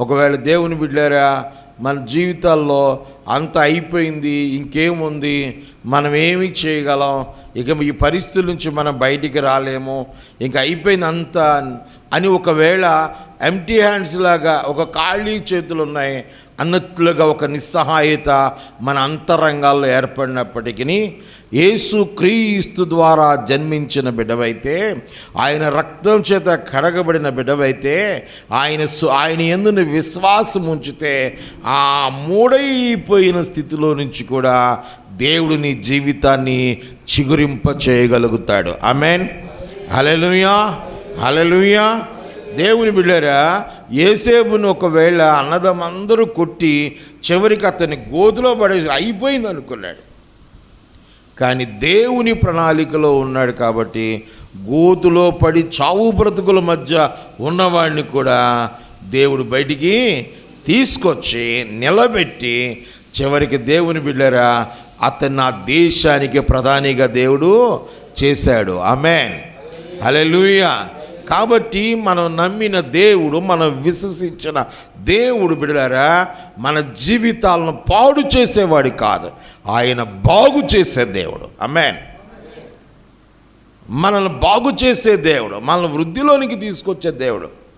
ఒకవేళ దేవుని బిడ్డారా మన జీవితాల్లో అంత అయిపోయింది ఇంకేముంది మనం ఏమి చేయగలం? ఇక ఈ పరిస్థితుల నుంచి మనం బయటికి రాలేము. ఇంకా అయిపోయింది అంత అని ఒకవేళ ఎంటీ హ్యాండ్స్ లాగా ఒక ఖాళీ చేతులు ఉన్నాయి అన్నట్లుగా ఒక నిస్సహాయత మన అంతరంగాల్లో ఏర్పడినప్పటికీ యేసు క్రీస్తు ద్వారా జన్మించిన బిడ్డవైతే ఆయన రక్తం చేత కడగబడిన బిడ్డవైతే ఆయన సు- ఆయన ఎందుని విశ్వాసం ఉంచితే ఆ మూడైపోయిన స్థితిలో నుంచి కూడా దేవుడు నీ జీవితాన్ని చిగురింప చేయగలుగుతాడు ఆమెన్. హలెలుయా హలెలుయా దేవుని బిడ్డారా ఏసేబుని ఒకవేళ అన్నదమందరూ కొట్టి చివరికి అతని గోతులో పడేసి అయిపోయింది అనుకున్నాడు. కానీ దేవుని ప్రణాళికలో ఉన్నాడు కాబట్టి గోతులో పడి చావు బ్రతుకుల మధ్య ఉన్నవాడిని కూడా దేవుడు బయటికి తీసుకొచ్చి నిలబెట్టి చివరికి దేవుని బిడ్డరా అతను నా దేశానికి ప్రధానిగా దేవుడు చేశాడు. ఆమెన్. హల్లెలూయా. కాబట్టి మనం నమ్మిన దేవుడు మనం విశ్వసించిన దేవుడు బిడ్డలారా మన జీవితాలను పాడు చేసేవాడు కాదు. ఆయన బాగు చేసే దేవుడు. అమెన్ మనల్ని బాగు చేసే దేవుడు మనల్ని వృద్ధిలోనికి తీసుకొచ్చే దేవుడు.